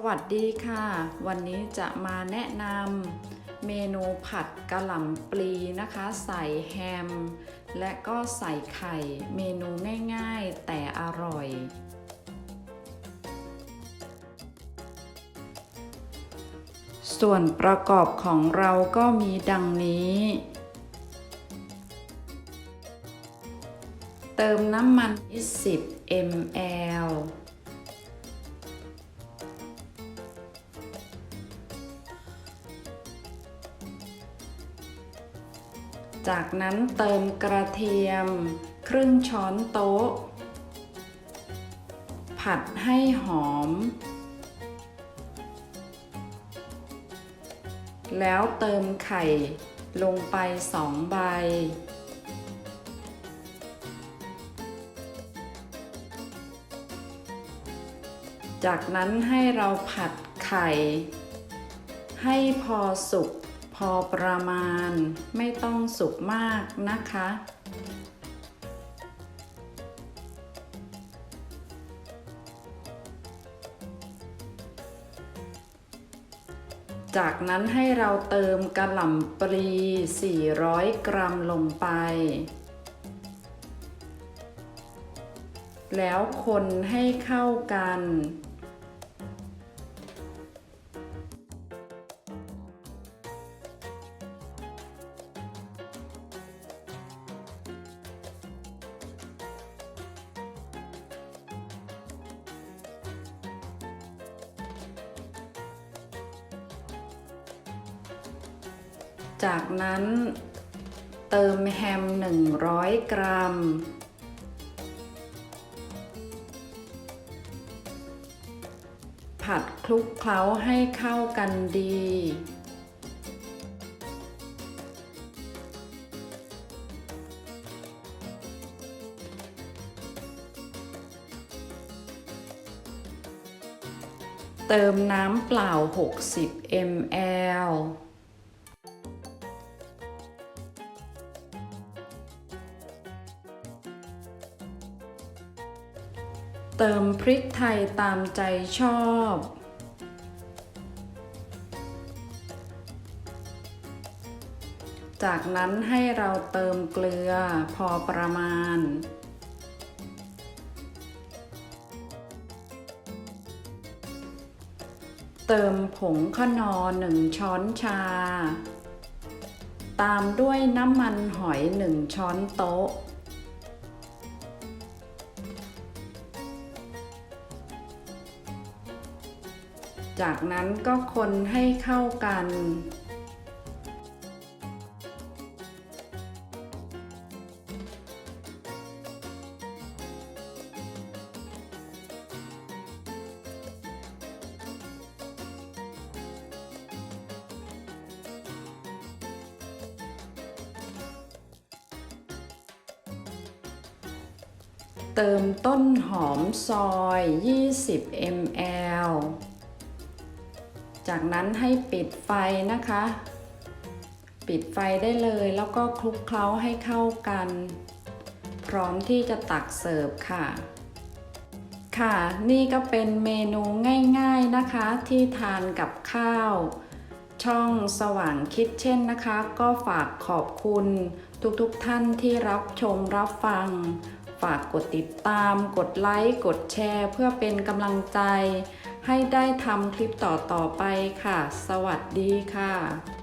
สวัสดีค่ะ วันนี้จะมาแนะนำเมนูผัดกะหล่ำปลีนะคะ ใส่แฮม และก็ใส่ไข่ เมนูง่ายๆแต่อร่อย ส่วนประกอบของเราก็มีดังนี้ เติมน้ำมัน 20 ml จากนั้นเติมกระเทียม ครึ่งช้อนโต๊ะ ผัดให้หอม แล้วเติมไข่ลงไปสองใบ จากนั้นให้เราผัดไข่ ให้พอสุก พอประมาณไม่ต้องสุกมากนะคะ จากนั้นให้เราเติมกระหล่ำปลี 400 กรัมลงไป แล้วคนให้เข้ากัน จากนั้นเติมแฮม 100 กรัม ผัดคลุกเคล้าให้เข้ากันดี เติมน้ำเปล่า 60 ml เติมพริกไทยตามใจชอบ จากนั้นให้เราเติมเกลือพอประมาณ เติมผงขนอหนึ่งช้อนชา ตามด้วยน้ำมันหอยหนึ่งช้อนโต๊ะ จากนั้นก็คนให้เข้ากัน เติมต้นหอมซอย 20 ml จากนั้นให้ปิดไฟนะคะ ปิดไฟได้เลยแล้วก็คลุกเคล้าให้เข้ากัน พร้อมที่จะตักเสิร์ฟค่ะ ค่ะ นี่ก็เป็นเมนูง่ายๆนะคะ ที่ทานกับข้าว ช่องสว่างคิดเช่นนะคะ ก็ฝากขอบคุณทุกๆทท่านที่รับชมรับฟัง ฝากกดติดตาม กดไลค์ กดแชร์ เพื่อเป็นกำลังใจ ให้ได้ทำคลิปต่อๆไปค่ะ สวัสดีค่ะ